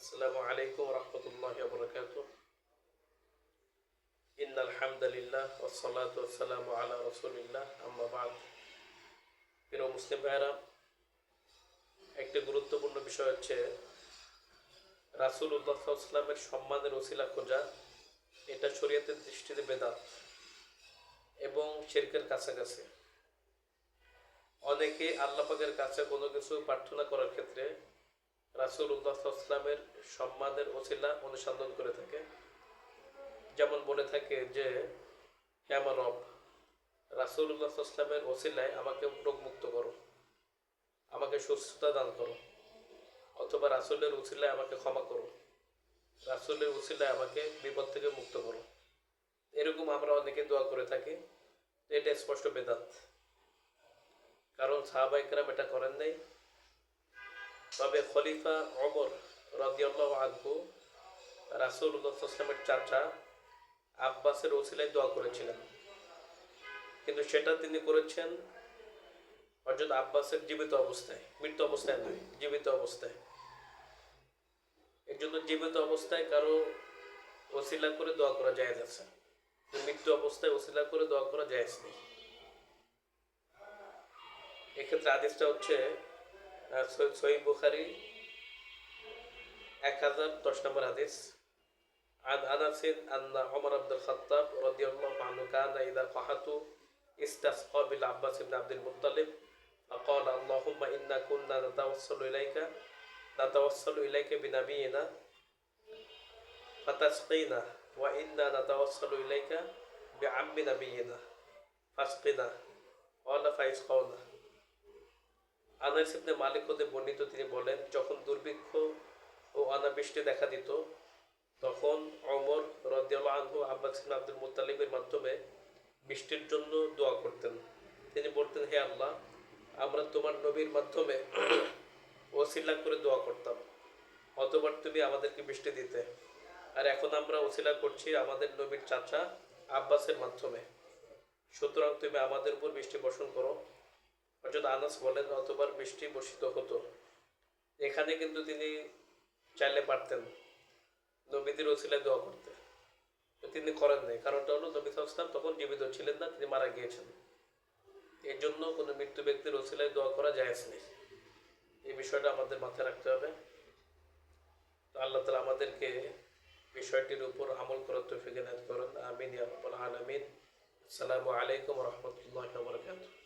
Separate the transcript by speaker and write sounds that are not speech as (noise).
Speaker 1: السلام عليكم ورحمة الله وبركاته إن الحمد لله والصلاة والسلام على رسول الله أما بعد প্রিয় মুসলিম ভাইরা একটি গুরুত্বপূর্ণ বিষয় হচ্ছে রাসুল উল্লাহামের সম্মানের ওসিলা খোঁজা এটা শরীয়তের দৃষ্টিতে বেদাত এবং শিরকের কাছাকাছি অনেকে আল্লাপাকের কাছে কোনো কিছু প্রার্থনা করার ক্ষেত্রে রাসুল উল্লাহামের সম্মানের ওসিলা অনুসন্ধান করে থাকে। যেমন বলে থাকে যে, হে আমার রব রাসুল্লাহ ইসলামের ওসিলায় আমাকে রোগমুক্ত করো, আমাকে সুস্থতা দান করো, অথবা রাসুলের উসিলায় আমাকে ক্ষমা করো, রাসুলের উসিলায় আমাকে বিপদ থেকে মুক্ত করো। এরকম আমরা অনেকে দোয়া করে থাকি। এটা স্পষ্ট বেদাত। কারণ সাহাবাইকরাম এটা করেন নাই। তবে খলিফা অমর রদিয়াল্লাহ আনহু ইসলামের চাচা আব্বাসের ওসিলায় দোয়া করেছিলেন। কিন্তু সেটা তিনি করেছেন হজরত আব্বাসের জীবিত অবস্থায় মৃত্যু অবস্থায় নয়, জীবিত অবস্থায়। এর জন্য জীবিত অবস্থায় কারও ওসিলা করে দোয়া করা যায় আছে। মৃত্যু অবস্থায় ওসিলা করে দোয়া করা যায় এক্ষেত্রে আদেশটা হচ্ছে সহি বুখারি এক হাজার দশ নম্বর আদেশ عن أنس أن عمر بن الخطاب رضي الله عنه كان إذا قحط استسقى بالعباس بن عبد المطلب فقال اللهم إنا كنا نتوصل إليك نتوصل إليك بنبينا فتسقينا وإنا نتوصل إليك بعم نبينا فاسقنا قال فيسقونا আনাস ইবনে মালিক হতে বর্ণিত তিনি বলেন, যখন দুর্ভিক্ষ ও অনাবৃষ্টি দেখা দিত, তখন অমর রদিয়াল্লাহ আনহু আব্বাস আব্দুল মুতালিবের মাধ্যমে বৃষ্টির জন্য দোয়া করতেন। তিনি বলতেন, হে আল্লাহ, আমরা তোমার নবীর মাধ্যমে (clears throat) ওসিলা করে দোয়া করতাম অতবার তুমি আমাদেরকে বৃষ্টি দিতে। আর এখন আমরা ওসিলা করছি আমাদের নবীর চাচা আব্বাসের মাধ্যমে। সুতরাং তুমি আমাদের উপর বৃষ্টি বর্ষণ করো অর্থাৎ আনাস বলেন, অতবার বৃষ্টি বর্ষিত হতো। এখানে কিন্তু তিনি চাইলে পারতেন। নবীদের ওসিলায় দোয়া করতে তিনি করেন নাই। কারণটা হলো, নবী ইসলাম তখন জীবিত ছিলেন না, তিনি মারা গিয়েছেন। এর জন্য কোনো মৃত্যু ব্যক্তির ওসিলায় দোয়া করা যায় নেই। এই বিষয়টা আমাদের মাথায় রাখতে হবে। তো আল্লাহ তালা আমাদেরকে বিষয়টির উপর আমল করার তৌফিক এনায়ত করেন। আমিন ইয়া রাব্বাল আলামিন। আসসালামু আলাইকুম রহমতুল্লাহ